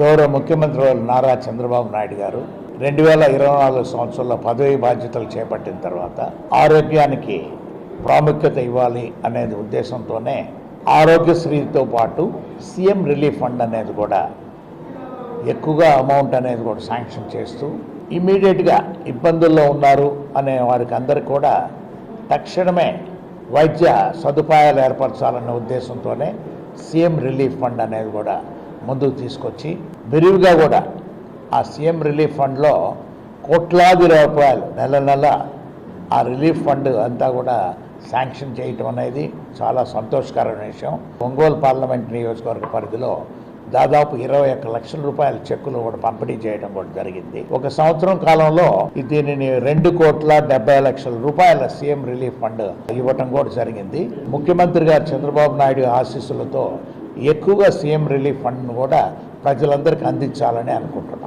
గౌరవ ముఖ్యమంత్రి వారు నారా చంద్రబాబు నాయుడు గారు రెండు వేల ఇరవై నాలుగు సంవత్సరంలో పదవి బాధ్యతలు చేపట్టిన తర్వాత ఆరోగ్యానికి ప్రాముఖ్యత ఇవ్వాలి అనేది ఉద్దేశంతోనే ఆరోగ్యశ్రీతో పాటు సీఎం రిలీఫ్ ఫండ్ అనేది కూడా ఎక్కువగా అమౌంట్ అనేది కూడా శాంక్షన్ చేస్తూ ఇమీడియట్గా ఇబ్బందుల్లో ఉన్నారు అనే వారికి అందరికి కూడా తక్షణమే వైద్య సదుపాయాలు ఏర్పరచాలనే ఉద్దేశంతోనే సీఎం రిలీఫ్ ఫండ్ అనేది కూడా ముందుకు తీసుకొచ్చి విరివిగా కూడా ఆ సీఎం రిలీఫ్ ఫండ్లో కోట్లాది రూపాయలు నెల నెల ఆ రిలీఫ్ ఫండ్ అంతా కూడా శాంక్షన్ చేయటం అనేది చాలా సంతోషకరమైన విషయం. ఒంగోలు పార్లమెంట్ నియోజకవర్గ పరిధిలో దాదాపు ఇరవై ఒక్క లక్షల రూపాయల చెక్కులు కూడా పంపిణీ చేయడం కూడా జరిగింది. ఒక సంవత్సరం కాలంలో దీనిని రెండు కోట్ల డెబ్బై లక్షల రూపాయల సీఎం రిలీఫ్ ఫండ్ ఇవ్వటం కూడా జరిగింది. ముఖ్యమంత్రి గారు చంద్రబాబు నాయుడు ఆశీస్సులతో ఎక్కువగా సీఎం రిలీఫ్ ఫండ్ను కూడా ప్రజలందరికీ అందించాలని అనుకుంటున్నాను